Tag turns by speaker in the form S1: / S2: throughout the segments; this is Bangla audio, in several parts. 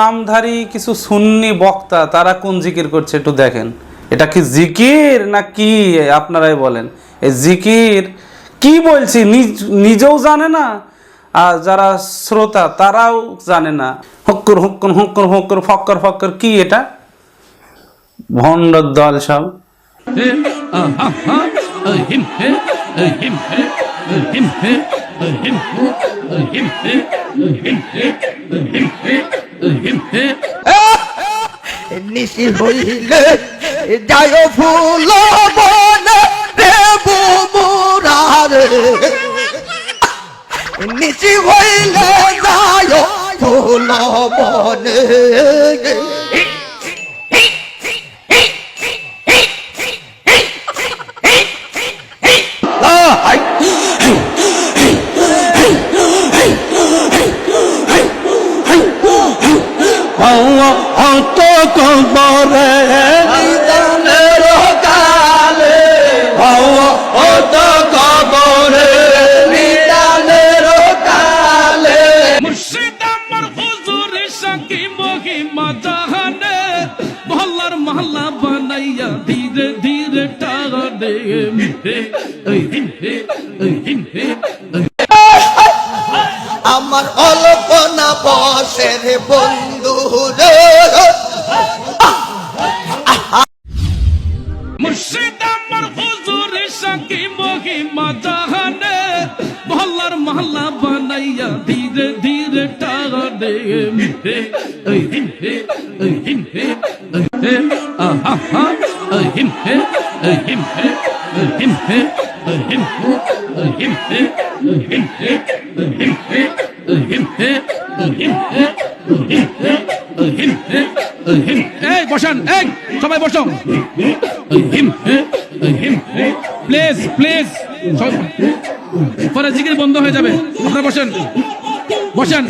S1: নামধারী কিছু সুন্নি বক্তা, তারা কোন জিকির করছে একটু দেখেন। এটা কি জিকির না কি আপনারাই বলেন? এই জিকির কি বলছি? নিজেও জানে না, আর যারা শ্রোতা, তারাও জানে না। হক্কর হক্কর হক্কর হক্কর, ফক্কর ফক্কর, কি এটা? ভণ্ডর দল সব।
S2: নিশি হইলে যায় ফুল বনে দেব মুরারে নিশি হইলে যায় ফুল বনে
S3: অত কবরে নিদানের কালে অত কবরে নিদানের কালে
S4: মুর্শিদ আমার হুজুর সাকি মহিমা জাহানে ভল্লার মহল্লা বানাইয়া ধীরে ধীরে টানে। হে এই হে এই হে
S2: আমার অল্পনা বন্ধু।
S4: মুর্শিদ আমার হুজুর সাকি মহিমা জাহানে ভল্লার মহল্লা বানাইয়া ধীরে ধীরে টানে হে এই হে এই হে হে আহা হা এই হে এই হে এই হে এই হে এই হে এই হে এই বসান এই সবাই বসো প্লিজ প্লিজ পরে জিকির বন্ধ হয়ে যাবে আপনারা বসেন বসেন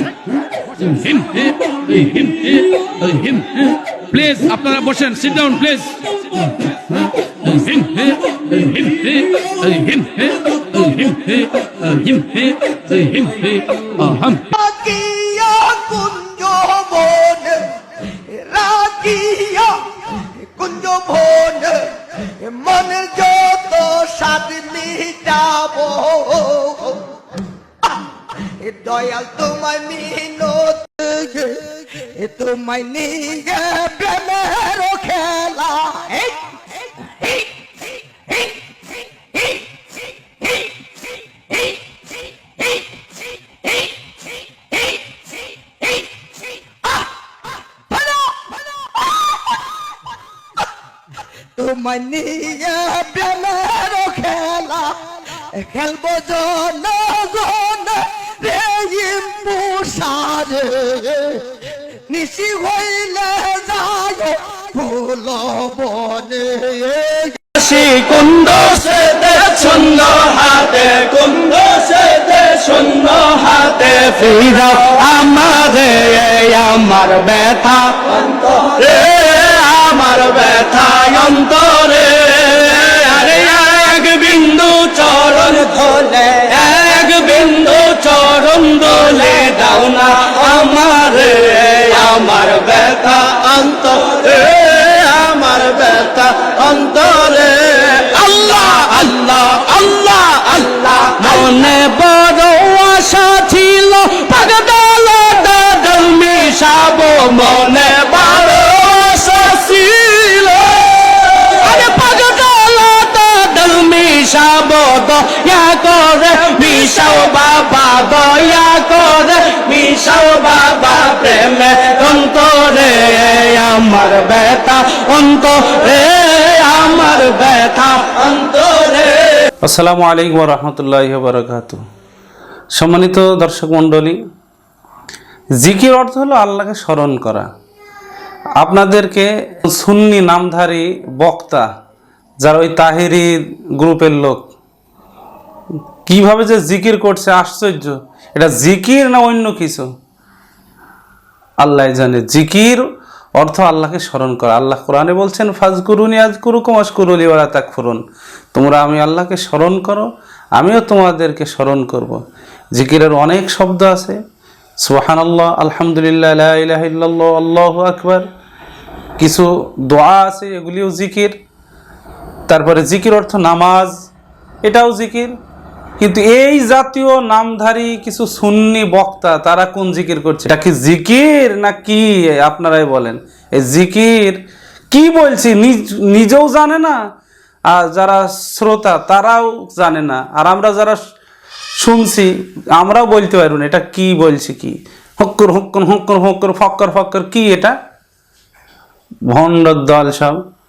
S4: প্লিজ আপনারা বসেন সিট ডাউন প্লিজ আহম
S2: রাখিয়া কুঞ্জ দয়াল তোমায় মিনত তোমায় নিয়ে প্রেমের খেলা তোমায় নিয়ে প্রেমের খেলা খেলব জন রে নিশি হইলে যায় বনে।
S3: কুন্দ সে দে শূন্য হাতে কুন্দ সে দে শূন্য হাতে। ফিরা আমারে আমার ব্যথা। রে আমার ব্যথা অন্তরে অন্তরে আল্লাহ আল্লাহ আল্লাহ আল্লাহ। মনে বড় আশা ছিল পাগডাল দাদল মিশাবো। মনে বড় আশা ছিল। আরে পাগডাল দাদল মিশাবো, দয়া করে মিশাও বাবা, দয়া করে মিশাও বাবা। প্রেমে অন্তরে, আমার ব্যথা অন্তরে। আমার ব্যথা অন্তরে।
S1: আসসালামু আলাইকুম রহমতুল্লাহ বারকাত সম্মানিত দর্শক মণ্ডলী, জিকির অর্থ হলো আল্লাহকে স্মরণ করা। আপনাদেরকে সুন্নি নামধারী বক্তা, যারা ওই তাহিরি গ্রুপের লোক, কীভাবে যে জিকির করছে আশ্চর্য। এটা জিকির না অন্য কিছু? আল্লাহ জানে, জিকির অর্থ আল্লাহকে স্মরণ করা। আল্লাহ কোরআনে বলছেন ফাজ করুনি আজ করু কমাস করুলি ওরা তাক ফুরুন তোমরা আমি আল্লাহকে স্মরণ করো, আমিও তোমাদেরকে স্মরণ করব। জিকিরের অনেক শব্দ আছে। সুহান আল্লাহ আলহামদুলিল্লাহ আল্লাহু আকবার। কিছু দোয়া আছে, এগুলিও জিকির। তারপরে জিকির অর্থ নামাজ, এটাও জিকির। কিন্তু এই জাতীয় নামধারী কিছু সুন্নি বক্তা, তারা কোন জিকির করছে? এটা কি জিকির না কি আপনারাই বলেন? এই জিকির কি বলছি? নিজ- নিজেও জানে না, আর যারা শ্রোতা, তারাও জানে না। আর আমরা যারা শুনছি, আমরাও বলতে পারব না, এটা কি বলছি কি? হক্কর হক্কর হক্কর হক্কর, ফক্কর ফক্কর, কি এটা? ভণ্ড দল সব।